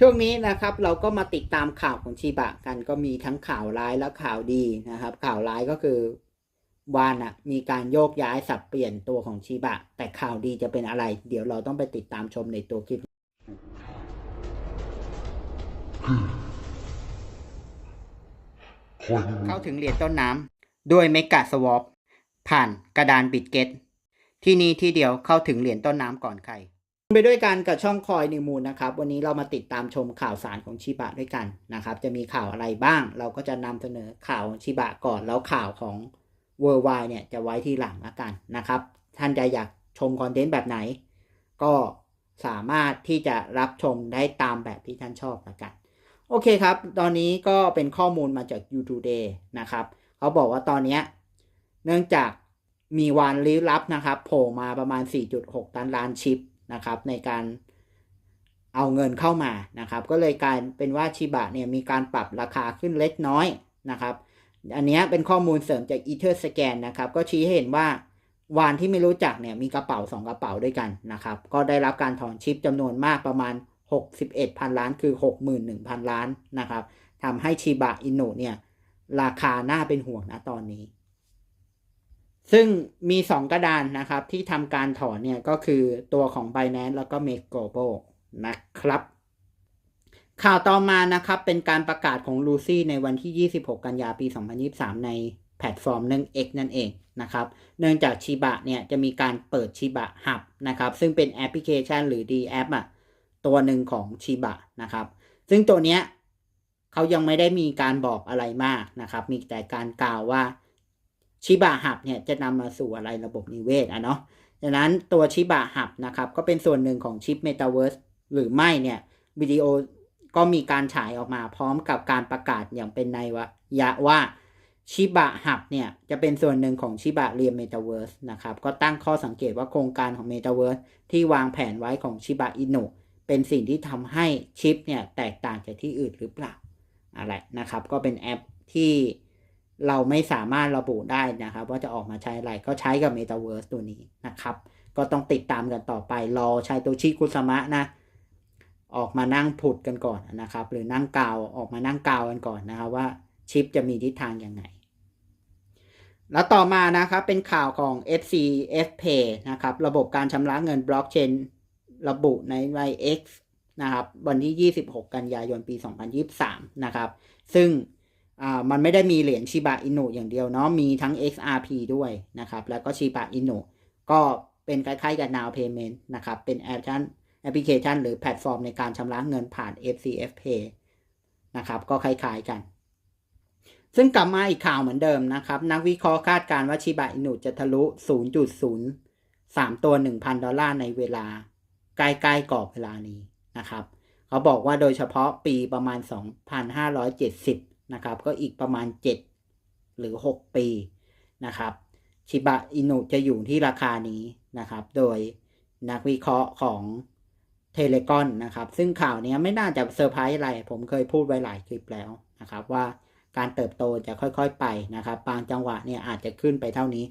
ช่วงนี้นะครับเราก็มาติดตามข่าวของชิบะกันก็มีทั้งข่าวร้ายและข่าวดีนะครับ ข่าวร้ายก็คือวานะมีการโยกย้ายสับเปลี่ยนตัวของชิบะ แต่ข่าวดีจะเป็นอะไร เดี๋ยวเราต้องไปติดตามชมในตัวคลิป เข้าถึงเหรียญต้นน้ำด้วยเมกะสวอปผ่านกระดานบิตเกตที่นี่ที่เดียวเข้าถึงเหรียญต้นน้ำก่อนใคร ไปด้วยกันกับช่องคอยนิวมูลนะครับ วันนี้เรามาติดตามชมข่าวสารของชิบะด้วยกันนะครับ จะมีข่าวอะไรบ้าง เราก็จะนำเสนอข่าวของชิบะก่อนแล้วข่าวของ w o r l d w i d e เนี่ยจะไว้ที่หลังละกันนะครับ ท่านจะอยากชมคอนเทนต์แบบไหน ก็สามารถที่จะรับชมได้ตามแบบที่ท่านชอบละกัน โอเคครับ ตอนนี้ก็เป็นข้อมูลมาจาก YouTube Day นะครับ เขาบอกว่าตอนนี้เนื่องจากมีวันลี้ลับนะครับโผล่มาประมาณ 4.6 ตันล้านชิป นะครับในการเอาเงินเข้ามานะครับ ก็เลยกลายเป็นว่าชิบะเนี่ยมีการปรับราคาขึ้นเล็กน้อยนะครับอันนี้เป็นข้อมูลเสริมจาก Ether Scan นะครับ ก็ชี้ให้เห็นว่าวานที่ไม่รู้จักเนี่ยมีกระเป๋า 2 กระเป๋าด้วยกันนะครับ ก็ได้รับการถอนชิปจำนวนมากประมาณ 61พันล้านคือ 61,000 ล้านนะครับทำให้ชิบะอินุเนี่ยราคาน่าเป็นห่วงนะตอนนี้ ซึ่งมี 2 กระดานนะครับ ที่ทำการถอนเนี่ยก็คือตัวของ Binance แล้วก็ Make Global นะครับ ข่าวต่อมานะครับ เป็นการประกาศของ Lucy ในวันที่ 26 กันยาปี 2023 ในแพลตฟอร์มหนึ่ง X นั่นเองนะครับ เนื่องจากชิบะเนี่ยจะมีการเปิดชิบะ Hub นะครับ ซึ่งเป็นแอปพลิเคชันหรือ D App อะตัวหนึ่งของชิบะนะครับ ซึ่งตัวเนี้ยเขายังไม่ได้มีการบอกอะไรมากนะครับ มีแต่การกล่าวว่า ชิบะหับเนี่ยจะนำมาสู่อะไรระบบนิเวศอะเนาะดังนั้นตัวชิบะหับนะครับก็เป็นส่วนหนึ่งของชิป Metaverse หรือไม่เนี่ยวิดีโอก็มีการฉายออกมาพร้อมกับการประกาศอย่างเป็นในวะยะว่าชิบะหับเนี่ยจะเป็นส่วนหนึ่งของชิบะเรียม Metaverse นะครับก็ตั้งข้อสังเกตว่าโครงการของ Metaverse ที่วางแผนไว้ของชิบะอินุเป็นสิ่งที่ทำให้ชิปเนี่ยแตกต่างจากที่อื่นหรือเปล่าอะไรนะครับ ก็เป็นแอปที่ เราไม่สามารถระบุได้นะครับว่าจะออกมาใช้อะไรก็ใช้กับ Metaverse ตัวนี้นะครับ ก็ต้องติดตามกันต่อไป รอใช้ตัวชิคุสมะนะ ออกมานั่งผุดกันก่อนนะครับ หรือนั่งกาวออกมานั่งกาวกันก่อนนะครับว่าชิปจะมีทิศทางยังไง แล้วต่อมานะครับเป็นข่าวของ FCF Pay นะครับ ระบบการชำระเงินบล็อกเชนระบุใน YX นะครับ วันที่ 26 กันยายนปี 2023 นะครับ ซึ่ง มันไม่ได้มีเหรียญชิบะอินุอย่างเดียวเนาะมีทั้ง XRP ด้วยนะครับ แล้วก็ชิบะอินุก็เป็นคล้ายๆกับ Now Payment นะครับ เป็นแอปชันแอปพลิเคชันหรือแพลตฟอร์มในการชำระเงินผ่าน FCF Pay นะครับ ก็คล้ายๆกัน ซึ่งกลับมาอีกข่าวเหมือนเดิมนะครับ นักวิเคราะห์คาดการณ์ว่าชิบะอินุจะทะลุ 0.03 ตัว 1,000 ดอลลาร์ในเวลา ใกล้ๆกรอบเวลานี้นะครับ เขาบอกว่าโดยเฉพาะปีประมาณ 2,570 นะครับ ก็อีกประมาณ 7 หรือ 6 ปีนะครับชิบะอินุจะอยู่ที่ราคานี้นะครับ โดยนักวิเคราะห์ของเทเลกอนนะครับ ซึ่งข่าวนี้ไม่น่าจะเซอร์ไพรส์อะไร ผมเคยพูดไว้หลายคลิปแล้วนะครับ ว่าการเติบโตจะค่อยๆไปนะครับ บางจังหวะเนี่ยอาจจะขึ้นไปเท่านี้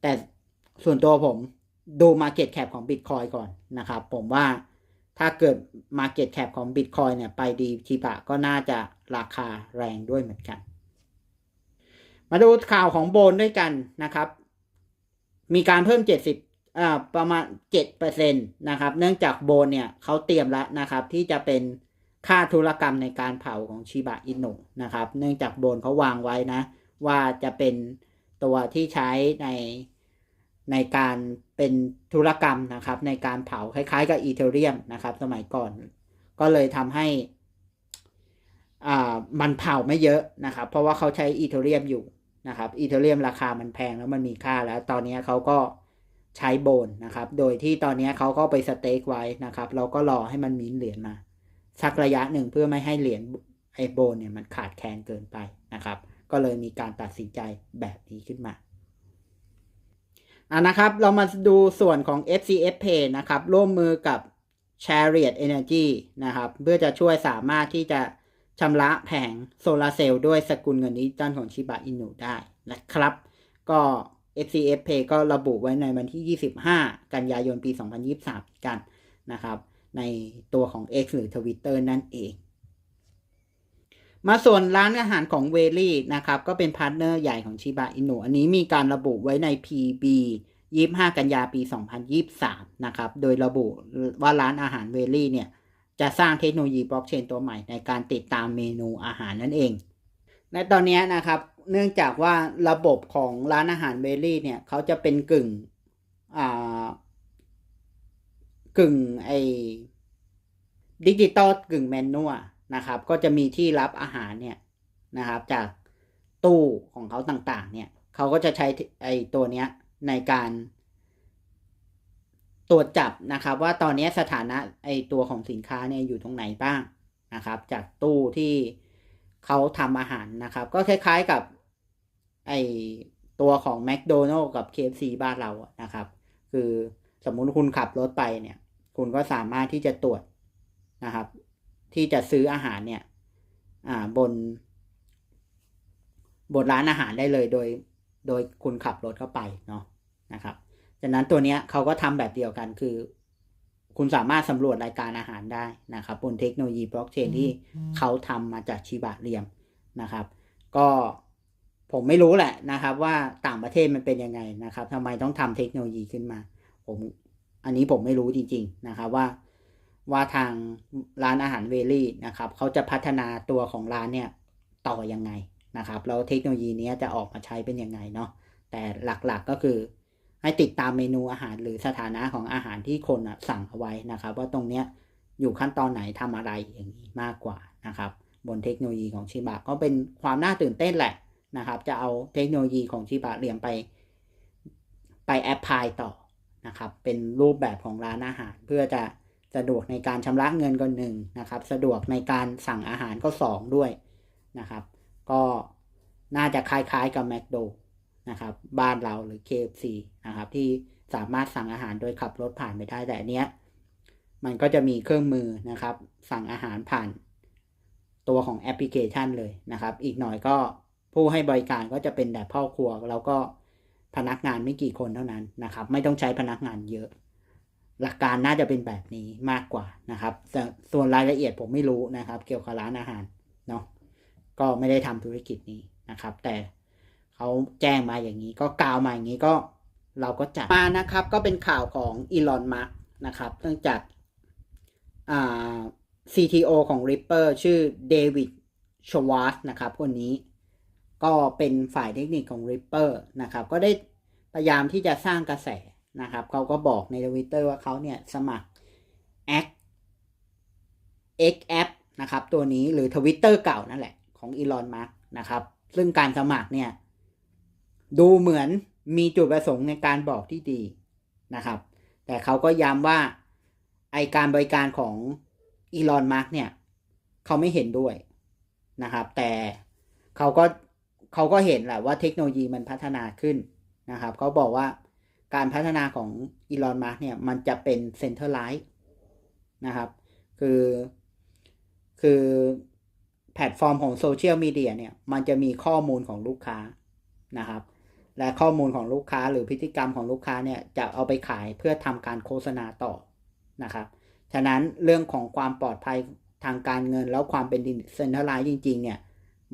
แต่ส่วนตัวผมดู Market Cap ของ Bitcoin ก่อนนะครับ ผมว่าถ้าเกิด Market Cap ของ Bitcoin เนี่ยไปดีชิบะก็น่าจะ ราคาแรงด้วยเหมือนกัน มาดูข่าวของโบนด้วยกันนะครับ มีการเพิ่ม 70อ่าประมาณ 7%นะครับ เนื่องจากโบนเนี่ยเขาเตรียมแล้วนะครับ ที่จะเป็นค่าธุรกรรมในการเผาของชิบะอินุนะครับ เนื่องจากโบนเขาวางไว้นะ ว่าจะเป็นตัวที่ใช้ในในการเป็นธุรกรรมนะครับ ในการเผาคล้ายๆกับอีเทเรียมนะครับ สมัยก่อน ก็เลยทำให้ มันเผาไม่เยอะนะครับ เพราะว่าเขาใช้อีเทเรียมอยู่นะครับอีเทเรียมราคามันแพงแล้วมันมีค่าแล้ว ตอนนี้เขาก็ใช้โบนนะครับ โดยที่ตอนนี้เขาก็ไปสเต็กไว้นะครับ เราก็รอให้มันมีเหรียญมา สักระยะหนึ่งเพื่อไม่ให้เหรียญไอโบนเนี่ยมันขาดแคลนเกินไปนะครับ ก็เลยมีการตัดสินใจแบบนี้ขึ้นมาอ่านะครับ เรามาดูส่วนของ FCF Pay นะครับ ร่วมมือกับ Chariot Energy นะครับ เพื่อจะช่วยสามารถที่จะ ชำระแผงโซลาเซลล์ด้วยสกุลเงินดิจิตอลของชิบะอินุได้นะครับ ก็ FCF Pay ก็ระบุไว้ในวันที่ 25 กันยายนปี 2023 กันนะครับ ในตัวของ X หรือ Twitter นั่นเอง มาส่วนร้านอาหารของเวลี่นะครับ ก็เป็นพาร์ทเนอร์ใหญ่ของชิบะอินุอันนี้มีการระบุไว้ใน PB 25 กันยาปี 2023 นะครับ โดยระบุว่าร้านอาหารเวลี่เนี่ย จะสร้างเทคโนโลยีบล็อกเชนตัวใหม่ในการติดตามเมนูอาหารนั่นเอง ในตอนนี้นะครับ เนื่องจากว่าระบบของร้านอาหารเวลี่เนี่ยเขาจะเป็นกึ่งอ่ากึ่งไอดิจิตอลกึ่งแมนนวลนะครับ ก็จะมีที่รับอาหารเนี่ยนะครับ จากตู้ของเขาต่างๆ เนี่ยเขาก็จะใช้ไอตัวเนี้ยในการ ตรวจจับนะครับว่าตอนนี้สถานะไอตัวของสินค้าเนี่ยอยู่ตรงไหนบ้างนะครับ จากตู้ที่เขาทำอาหารนะครับ ก็คล้ายๆกับไอตัวของแมคโดนัลล์กับ KFC บ้านเรานะครับ คือสมมุติคุณขับรถไปเนี่ย คุณก็สามารถที่จะตรวจนะครับ ที่จะซื้ออาหารเนี่ยอ่าบน บนร้านอาหารได้เลยโดย โดยคุณขับรถเข้าไปเนาะนะครับ จากนั้นตัวเนี้ยเขาก็ทำแบบเดียวกันคือ คุณสามารถสำรวจรายการอาหารได้นะครับบนเทคโนโลยีบล็อกเชนที่เขาทำมาจากชิบะเรียมนะครับ ก็ผมไม่รู้แหละนะครับ ว่าต่างประเทศมันเป็นยังไงนะครับทำไมต้องทำเทคโนโลยีขึ้นมา ผมอันนี้ผมไม่รู้จริง ๆนะครับว่าว่าทางร้านอาหารเวลี่นะครับเขาจะพัฒนาตัวของร้านเนี่ยต่อยังไงนะครับแล้วเทคโนโลยีนี้จะออกมาใช้เป็นยังไงเนาะแต่หลักๆก็คือ ให้ติดตามเมนูอาหารหรือสถานะของอาหารที่คนสั่งเอาไว้นะครับ ว่าตรงเนี้ยอยู่ขั้นตอนไหนทำอะไรอย่างนี้มากกว่านะครับ บนเทคโนโลยีของชิบะก็เป็นความน่าตื่นเต้นแหละนะครับ จะเอาเทคโนโลยีของชิบะเรียมไป ไปแอพพลายต่อนะครับ เป็นรูปแบบของร้านอาหาร เพื่อจะสะดวกในการชำระเงินก็หนึ่งนะครับ สะดวกในการสั่งอาหารก็สองด้วยนะครับ ก็น่าจะคล้ายๆกับแมคโด นะครับ บ้านเราหรือ KFC นะครับ ที่สามารถสั่งอาหารโดยขับรถผ่านไปได้แต่อันเนี้ย มันก็จะมีเครื่องมือนะครับ สั่งอาหารผ่านตัวของแอปพลิเคชันเลยนะครับ อีกหน่อยก็ผู้ให้บริการก็จะเป็นแบบพ่อครัว แล้วก็พนักงานไม่กี่คนเท่านั้นนะครับ ไม่ต้องใช้พนักงานเยอะ หลักการน่าจะเป็นแบบนี้มากกว่านะครับแต่ส่วนรายละเอียดผมไม่รู้นะครับ เกี่ยวกับร้านอาหารเนาะก็ไม่ได้ทำธุรกิจนี้นะครับ แต่ เขาแจ้งมาอย่างนี้ก็กล่าวมาอย่างนี้ก็เราก็จัดมานะครับก็เป็นข่าวของอีลอนมาร์กนะครับเนื่องจากอ่า CTO ของ Ripper ชื่อเดวิดชวาร์ตนะครับคนนี้ก็เป็นฝ่ายเทคนิคของ Ripper นะครับก็ได้พยายามที่จะสร้างกระแสนะครับเขาก็บอกในทวิตเตอร์ว่าเขาเนี่ยสมัคร X X App นะครับตัวนี้หรือทวิตเตอร์เก่านั่นแหละของอีลอนมาร์กนะครับซึ่งการสมัครเนี่ย ดูเหมือนมีจุดประสงค์ในการบอกที่ดีนะครับ แต่เขาก็ย้ำว่าไอการบริการของอีลอนมาร์กเนี่ย เขาไม่เห็นด้วยนะครับ แต่เขาก็เขาก็เห็นแหละว่าเทคโนโลยีมันพัฒนาขึ้นนะครับ เขาบอกว่าการพัฒนาของอีลอนมาร์กเนี่ย มันจะเป็นเซ็นเตอร์ไลท์นะครับ คือคือแพลตฟอร์มของโซเชียลมีเดียเนี่ย มันจะมีข้อมูลของลูกค้านะครับ และข้อมูลของลูกค้าหรือพฤติกรรมของลูกค้าเนี่ยจะเอาไปขายเพื่อทำการโฆษณาต่อนะครับฉะนั้นเรื่องของความปลอดภัยทางการเงินแล้วความเป็นเซนเตอร์ไลท์จริง ๆ เนี่ย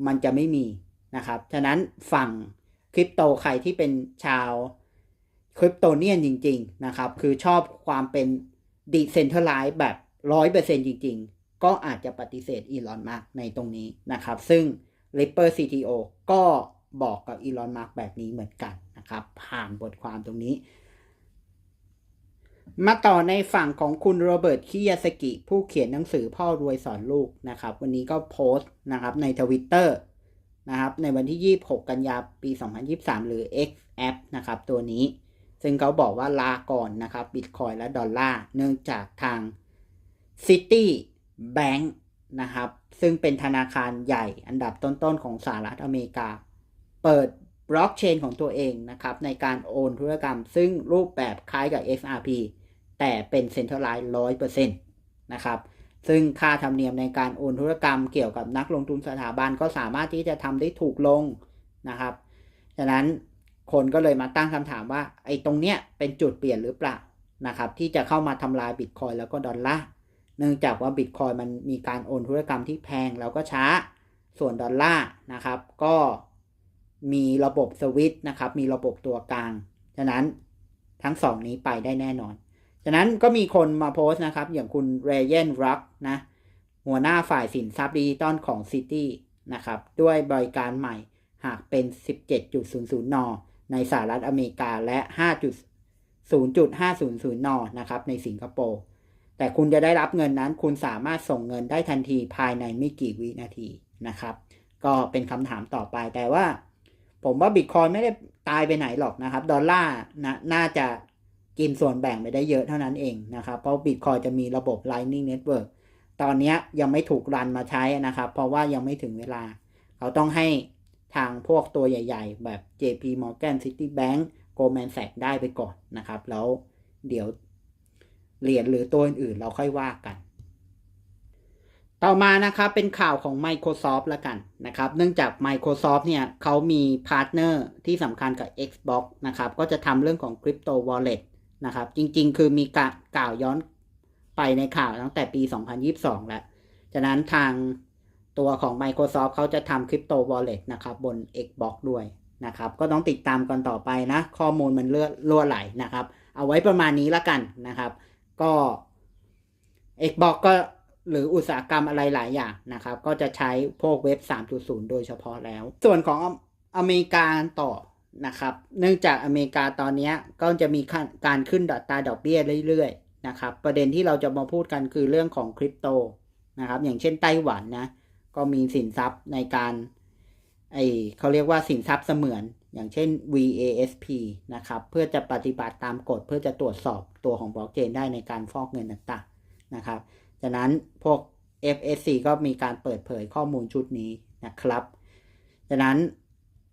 มันจะไม่มีนะครับ ฉะนั้นฝั่งคริปโตใครที่เป็นชาวคริปโตเนียนจริง ๆ นะครับ คือชอบความเป็นดิเซนเทอร์ไลซ์แบบร้อยเปอร์เซ็นจริง ๆ ก็อาจจะปฏิเสธอีลอนมาร์กในตรงนี้นะครับ ซึ่ง Ripper CTO ก็ บอกกับอีลอนมาร์กแบบนี้เหมือนกันนะครับ ผ่านบทความตรงนี้ มาต่อในฝั่งของคุณโรเบิร์ตคิยาสกิ ผู้เขียนหนังสือพ่อรวยสอนลูกนะครับ วันนี้ก็โพสต์นะครับในทวิตเตอร์นะครับในวันที่ 26 กันยาปี 2023 หรือ X App นะครับ ตัวนี้ ซึ่งเขาบอกว่าลาก่อนนะครับบิตคอยและดอลลาร์เนื่องจากทาง City Bank นะครับ ซึ่งเป็นธนาคารใหญ่อันดับต้นๆของสหรัฐอเมริกา เปิดบล็อกเชนของตัวเองนะครับในการโอนธุรกรรม ซึ่งรูปแบบคล้ายกับ XRP แต่เป็นเซ็นทรัลไลซ์ร้อยเปอร์เซ็นต์นะครับซึ่งค่าธรรมเนียมในการโอนธุรกรรมเกี่ยวกับนักลงทุนสถาบันก็สามารถที่จะทำได้ถูกลงนะครับฉะนั้นคนก็เลยมาตั้งคำถามว่าไอ้ตรงเนี้ยเป็นจุดเปลี่ยนหรือเปล่านะครับที่จะเข้ามาทำลายบิตคอยแล้วก็ดอลลาร์เนื่องจากว่าบิตคอยมันมีการโอนธุรกรรมที่แพงแล้วก็ช้าส่วนดอลลาร์นะครับก็ มีระบบสวิตช์นะครับ มีระบบตัวกลาง ฉะนั้นทั้งสองนี้ไปได้แน่นอน ฉะนั้นก็มีคนมาโพสต์นะครับ อย่างคุณเรเยนรักนะ หัวหน้าฝ่ายสินทรัพย์ดิจิตอลของ City นะครับ ด้วยบริการใหม่หากเป็น 17.00 น ในสหรัฐอเมริกาและ 5.0.500 น นะครับ ในสิงคโปร์ แต่คุณจะได้รับเงินนั้น คุณสามารถส่งเงินได้ทันทีภายในไม่กี่วินาทีนะครับ ก็เป็นคำถามต่อไปแต่ว่า ผมว่าบิตคอยไม่ได้ตายไปไหนหรอกนะครับ ดอลลาร์นะน่าจะกินส่วนแบ่งไปได้เยอะเท่านั้นเองนะครับ เพราะบิตคอยจะมีระบบ Lightning Network ตอนนี้ยังไม่ถูกรันมาใช้นะครับ เพราะว่ายังไม่ถึงเวลา เขาต้องให้ทางพวกตัวใหญ่ๆ แบบ JP Morgan Citibank Goldman Sachs ได้ไปก่อนนะครับ แล้วเดี๋ยวเหรียญหรือตัวอื่นๆเราค่อยว่ากัน ต่อมานะครับเป็นข่าวของ Microsoft ละกันนะครับ เนื่องจาก Microsoft เนี่ยเขามีพาร์ทเนอร์ที่สำคัญกับ Xbox นะครับ ก็จะทำเรื่องของ Crypto Wallet นะครับ จริงๆ คือมีกล่าวย้อนไปในข่าวตั้งแต่ปี 2022 แล้ว ฉะนั้นทางตัวของ Microsoft เขาจะทำ Crypto Wallet นะครับ บน Xbox ด้วยนะครับ ก็ต้องติดตามกันต่อไปนะ ข้อมูลมันเลื่อล่วไหลนะครับ เอาไว้ประมาณนี้ละกันนะครับ ก็ Xbox ก็ หรืออุตสาหกรรมอะไรหลายอย่างนะครับ ก็จะใช้พวกเว็บ 3.0 โดยเฉพาะแล้ว ส่วนของอเมริกาต่อนะครับ เนื่องจากอเมริกาตอนนี้ก็จะมีการขึ้นดอตตาดอกเบี้ยเรื่อยๆนะครับ ประเด็นที่เราจะมาพูดกันคือเรื่องของคริปโตนะครับ อย่างเช่นไต้หวันนะก็มีสินทรัพย์ในการไอเขาเรียกว่าสินทรัพย์เสมือน อย่างเช่น VASP นะครับเพื่อจะปฏิบัติตามกฎเพื่อจะตรวจสอบตัวของบล็อกเชนได้ในการฟอกเงินต่างๆนะครับ ฉะนั้นพวก FSC ก็มีการเปิดเผยข้อมูลชุดนี้นะครับฉะนั้น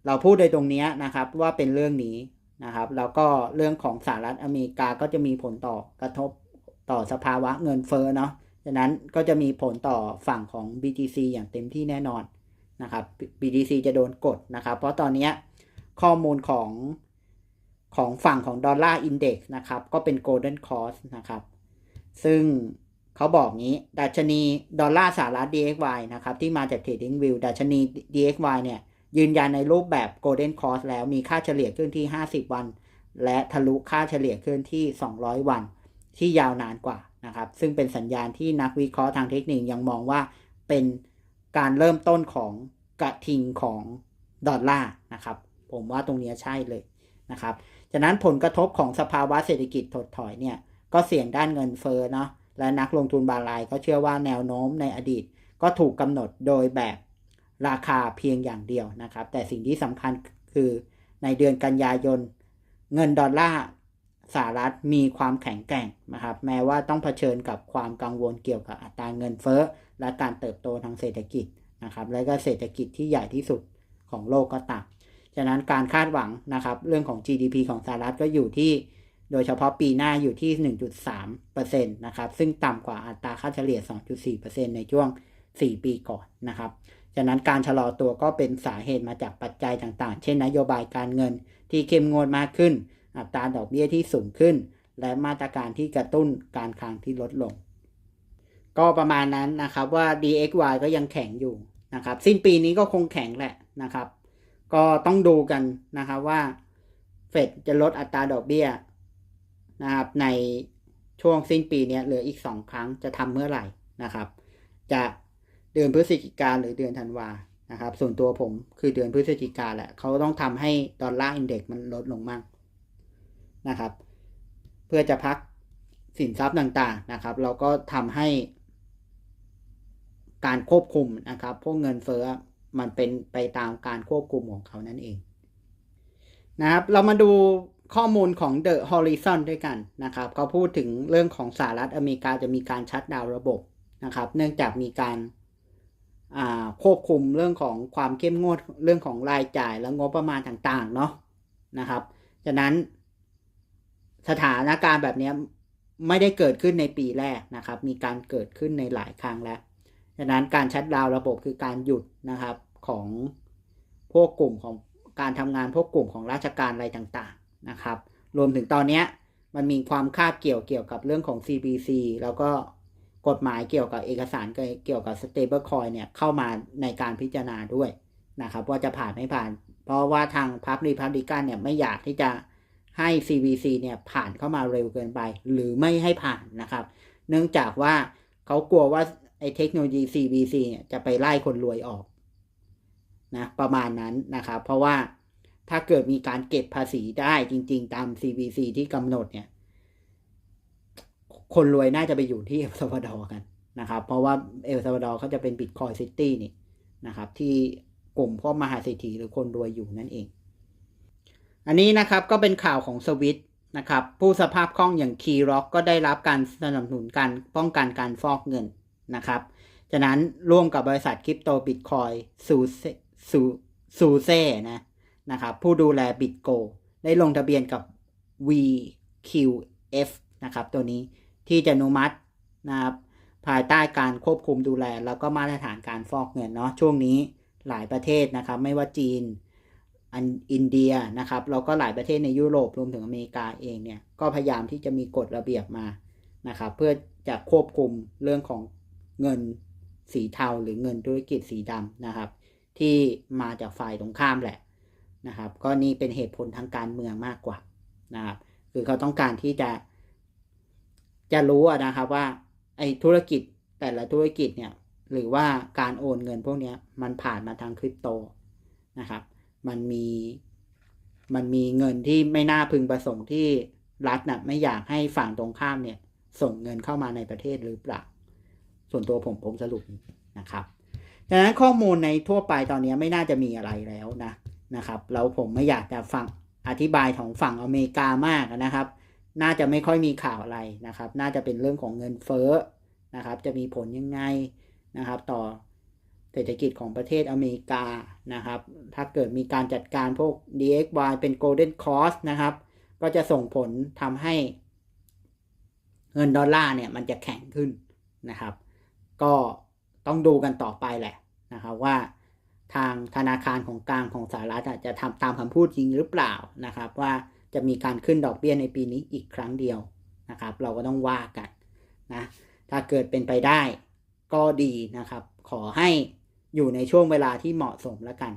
เราพูดโดยตรงนี้นะครับว่าเป็นเรื่องนี้นะครับ แล้วก็เรื่องของสหรัฐอเมริกาก็จะมีผลต่อกระทบต่อสภาวะเงินเฟ้อเนาะฉะนั้นก็จะมีผลต่อฝั่งของ BTC อย่างเต็มที่แน่นอนนะครับ BTC จะโดนกดนะครับ เพราะตอนนี้ข้อมูลของของฝั่งของดอลลาร์อินเด็กซ์นะครับ ก็เป็น Golden Cross นะครับ ซึ่ง เขาบอกงี้ดัชนีดอลลาร์สหรัฐ DXY นะครับ ที่มาจาก TradingView ดัชนี DXY เนี่ย ยืนยันในรูปแบบ Golden Cross แล้วมีค่าเฉลี่ยขึ้นที่ 50 วัน และทะลุค่าเฉลี่ยขึ้นที่ 200 วัน ที่ยาวนานกว่านะครับ ซึ่งเป็นสัญญาณที่นักวิเคราะห์ทางเทคนิคยังมองว่าเป็นการเริ่มต้นของกระทิงของดอลลาร์นะครับ ผมว่าตรงนี้ใช่เลยนะครับ ฉะนั้นผลกระทบของสภาวะเศรษฐกิจถดถอยเนี่ย ก็เสี่ยงด้านเงินเฟ้อเนาะ และนักลงทุนบางรายก็เชื่อว่าแนวโน้มในอดีตก็ถูกกำหนดโดยแบบราคาเพียงอย่างเดียวนะครับ แต่สิ่งที่สำคัญคือในเดือนกันยายน เงินดอลลาร์สหรัฐมีความแข็งแกร่งนะครับ แม้ว่าต้องเผชิญกับความกังวลเกี่ยวกับอัตราเงินเฟ้อ และการเติบโตทางเศรษฐกิจนะครับ และก็เศรษฐกิจที่ใหญ่ที่สุดของโลกก็ตามฉะนั้นการคาดหวังนะครับ เรื่องของ GDP ของสหรัฐก็อยู่ที่ โดยเฉพาะปีหน้าอยู่ที่ 1.3%นะครับ ซึ่งต่ำกว่าอัตราค่าเฉลี่ย 2.4%ในช่วง 4 ปีก่อนนะครับฉะนั้นการชะลอตัวก็เป็นสาเหตุมาจากปัจจัยต่างๆ เช่นนโยบายการเงินที่เข้มงวดมากขึ้น อัตราดอกเบี้ยที่สูงขึ้น และมาตรการที่กระตุ้นการคลังที่ลดลง ก็ประมาณนั้นนะครับว่า DXY ก็ยังแข็งอยู่นะครับ สิ้นปีนี้ก็คงแข็งแหละนะครับ ก็ต้องดูกันนะครับว่าเฟดจะลดอัตราดอกเบี้ย นะครับในช่วงสิ้นปีนี้เหลืออีกสองครั้งจะทำเมื่อไหร่นะครับ จะเดือนพฤศจิกาหรือเดือนธันวานะครับ ส่วนตัวผมคือเดือนพฤศจิกาแหละเขาต้องทำให้ดอลลาร์อินเด็กซ์มันลดลงมั่งนะครับ เพื่อจะพักสินทรัพย์ต่างๆนะครับ เราก็ทำให้การควบคุมนะครับ พวกเงินเฟ้อมันเป็นไปตามการควบคุมของเขานั่นเองนะครับ เรามาดู ข้อมูลของ The Horizon ด้วยกันนะครับเขาพูดถึงเรื่องของสหรัฐอเมริกาจะมีการชัดดาวระบบนะครับ เนื่องจากมีการควบคุมเรื่องของความเข้มงวดเรื่องของรายจ่ายและงบประมาณต่างๆเนาะนะครับฉะนั้นสถานการณ์แบบนี้ไม่ได้เกิดขึ้นในปีแรกนะครับ มีการเกิดขึ้นในหลายครั้งแล้วฉะนั้นการชัดดาวระบบคือการหยุดนะครับของพวกกลุ่มของการทำงานพวกกลุ่มของราชการอะไรต่าง นะครับ รวมถึงตอนนี้มันมีความคาบเกี่ยวเกี่ยวกับเรื่องของ CBC แล้วก็กฎหมายเกี่ยวกับเอกสารเกี่ยวกับ stable coin เนี่ยเข้ามาในการพิจารณาด้วยนะครับ ว่าจะผ่านไม่ผ่าน เพราะว่าทางพรรครีพับลิกันเนี่ยไม่อยากที่จะให้ CVC เนี่ยผ่านเข้ามาเร็วเกินไป หรือไม่ให้ผ่านนะครับ เนื่องจากว่าเขากลัวว่าไอ้เทคโนโลยี CVC เนี่ยจะไปไล่คนรวยออกนะประมาณนั้นนะครับ เพราะว่า ถ้าเกิดมีการเก็บภาษีได้จริง ๆ ตาม CVC ที่กำหนดเนี่ย คนรวยน่าจะไปอยู่ที่เอลซาวาดอร์กันนะครับ เพราะว่าเอลซาวาดอร์เขาจะเป็นบิตคอยซิตี้นี่นะครับ ที่กลุ่มพวกมหาเศรษฐีหรือคนรวยอยู่นั่นเอง อันนี้นะครับก็เป็นข่าวของสวิตนะครับ ผู้สภาพคล่องอย่างคีร็อกก็ได้รับการสนับสนุนการป้องกันการฟอกเงินนะครับจากนั้นร่วมกับบริษัทคริปโตบิตคอยซูซูซูเซ่นะ นะครับผู้ดูแลบิตโกได้ลงทะเบียนกับ VQF นะครับตัวนี้ที่จะอนุมัตินะครับภายใต้การควบคุมดูแล แล้วก็มาตรฐานการฟอกเงินเนาะช่วงนี้หลายประเทศนะครับไม่ว่าจีนอันอินเดียนะครับแล้วก็หลายประเทศในยุโรปรวมถึงอเมริกาเองเนี่ยก็พยายามที่จะมีกฎระเบียบมานะครับเพื่อจะควบคุมเรื่องของเงินสีเทาหรือเงินธุรกิจสีดำนะครับ ที่มาจากฝ่ายตรงข้ามแหละ นะครับ ก็นี่เป็นเหตุผลทางการเมืองมากกว่านะครับคือเขาต้องการที่จะจะรู้นะครับว่าไอ้ธุรกิจแต่ละธุรกิจเนี่ยหรือว่าการโอนเงินพวกนี้มันผ่านมาทางคริปโตนะครับ มันมีมันมีเงินที่ไม่น่าพึงประสงค์ที่รัฐนะ่ะไม่อยากให้ฝั่งตรงข้ามเนี่ยส่งเงินเข้ามาในประเทศหรือเปล่า ส่วนตัวผมผมสรุปนะครับดังนั้นข้อมูลในทั่วไปตอนนี้ไม่น่าจะมีอะไรแล้วนะ นะครับแล้วผมไม่อยากจะฟังอธิบายของฝั่งอเมริกามากนะครับ น่าจะไม่ค่อยมีข่าวอะไรนะครับ น่าจะเป็นเรื่องของเงินเฟ้อนะครับ จะมีผลยังไงนะครับ ต่อเศรษฐกิจของประเทศอเมริกานะครับ ถ้าเกิดมีการจัดการพวก DXY เป็น Golden Cross นะครับ ก็จะส่งผลทำให้เงินดอลลาร์เนี่ยมันจะแข็งขึ้นนะครับ ก็ต้องดูกันต่อไปแหละนะครับว่า ทางธนาคารของกลางของสหรัฐจะทำตามคำพูดจริงหรือเปล่านะครับ ว่าจะมีการขึ้นดอกเบี้ยในปีนี้อีกครั้งเดียวนะครับ เราก็ต้องว่ากันนะถ้าเกิดเป็นไปได้ก็ดีนะครับ ขอให้อยู่ในช่วงเวลาที่เหมาะสมแล้วกัน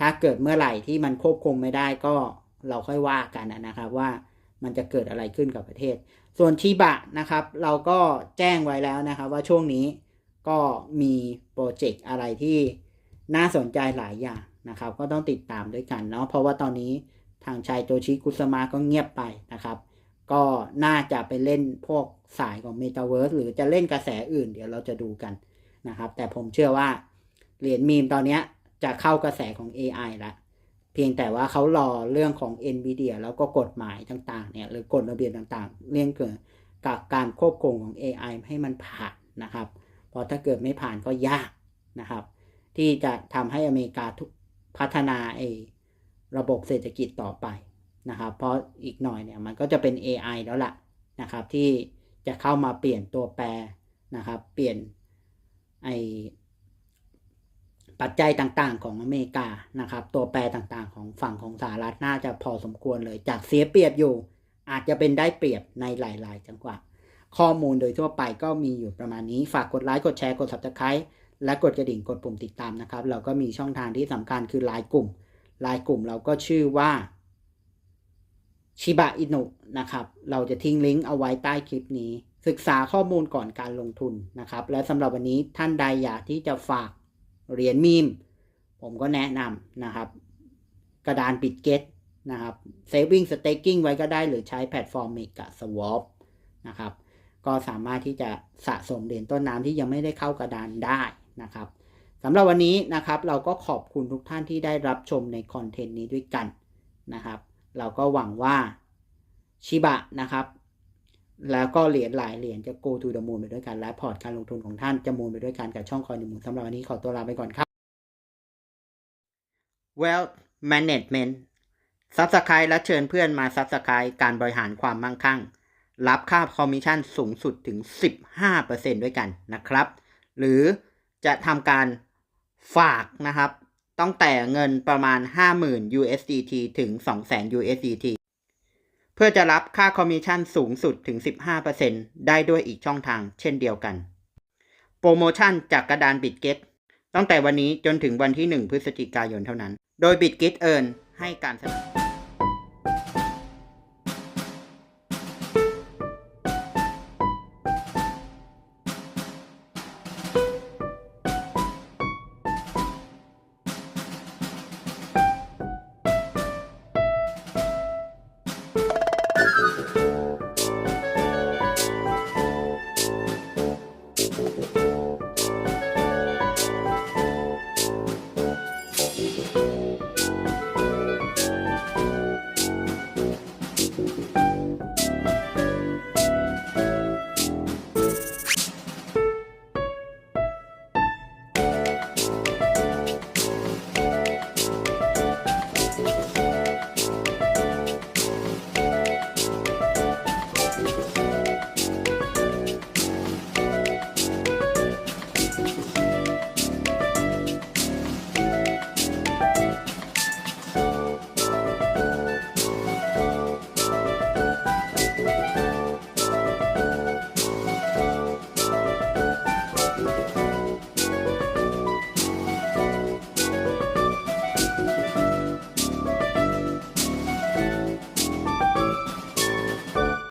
ถ้าเกิดเมื่อไหร่ที่มันควบคุมไม่ได้ก็เราค่อยว่ากันนะครับว่ามันจะเกิดอะไรขึ้นกับประเทศ ส่วนชีบะนะครับ เราก็แจ้งไว้แล้วนะครับว่าช่วงนี้ก็มีโปรเจกต์อะไรที่ น่าสนใจหลายอย่างนะครับ ก็ต้องติดตามด้วยกันเนาะเพราะว่าตอนนี้ทางชายโตชิกุสมาก็เงียบไปนะครับ ก็น่าจะไปเล่นพวกสายของ Metaverse หรือจะเล่นกระแสอื่น เดี๋ยวเราจะดูกันนะครับ แต่ผมเชื่อว่าเหรียญมีมตอนนี้จะเข้ากระแสของ AI ละเพียงแต่ว่าเขารอเรื่องของ NVIDIA แล้วก็กฎหมายต่างๆเนี่ยหรือกฎระเบียบต่างๆ เรื่องเกี่ยวกับการควบคุมของ AI ให้มันผ่านนะครับเพราะถ้าเกิดไม่ผ่านก็ยากนะครับ ที่จะทำให้อเมริกาพัฒนาไอระบบเศรษฐกิจต่อไปนะครับ เพราะอีกหน่อยเนี่ยมันก็จะเป็น AI แล้วล่ะนะครับ ที่จะเข้ามาเปลี่ยนตัวแปรนะครับ เปลี่ยนไอปัจจัยต่างๆ ของอเมริกานะครับ ตัวแปรต่างๆ ของฝั่งของสหรัฐน่าจะพอสมควรเลย จากเสียเปรียบอยู่ อาจจะเป็นได้เปรียบในหลาย ๆ จังหวะข้อมูลโดยทั่วไปก็มีอยู่ประมาณนี้ ฝากกดไลค์ กดแชร์ กด subscribe และกดกระดิ่งกดปุ่มติดตามนะครับ เราก็มีช่องทางที่สำคัญคือไลน์กลุ่มไลน์กลุ่มเราก็ชื่อว่าชิบะอินุนะครับ เราจะทิ้งลิงก์เอาไว้ใต้คลิปนี้ ศึกษาข้อมูลก่อนการลงทุนนะครับ และสำหรับวันนี้ท่านใดอยากที่จะฝากเหรียญมีม ผมก็แนะนำนะครับ กระดานปิดเก็ตนะครับ saving staking ไว้ก็ได้หรือใช้แพลตฟอร์มเมกะสวอปนะครับ ก็สามารถที่จะสะสมเหรียญต้นน้ำที่ยังไม่ได้เข้ากระดานได้ นะครับสำหรับวันนี้นะครับเราก็ขอบคุณทุกท่านที่ได้รับชมในคอนเทนต์นี้ด้วยกันนะครับ เราก็หวังว่าชิบะนะครับ แล้วก็เหรียญหลายเหรียญจะ go to the moon ไปด้วยกันและพอร์ตการลงทุนของท่านจะมูลไปด้วยกันกับช่องคอยหนึ่งมูลสำหรับวันนี้ขอตัวลาไปก่อนครับ Wealth Management ซับสไครต์และเชิญเพื่อนมาซับสไครต์การบริหารความมั่งคั่ง รับค่าคอมมิชชั่นสูงสุดถึง 15%ด้วยกันนะครับ หรือ จะทำการฝากนะครับตั้งแต่เงินประมาณ 50,000 USDT ถึง 200,000 USDT เพื่อจะรับค่าคอมมิชชั่นสูงสุดถึง 15%ได้ด้วยอีกช่องทางเช่นเดียวกัน โปรโมชั่นจากกระดานบิตเกตตั้งแต่วันนี้จนถึงวันที่ 1 พฤศจิกายนเท่านั้น โดยบิตเกตเอิร์นให้การสนับสนุน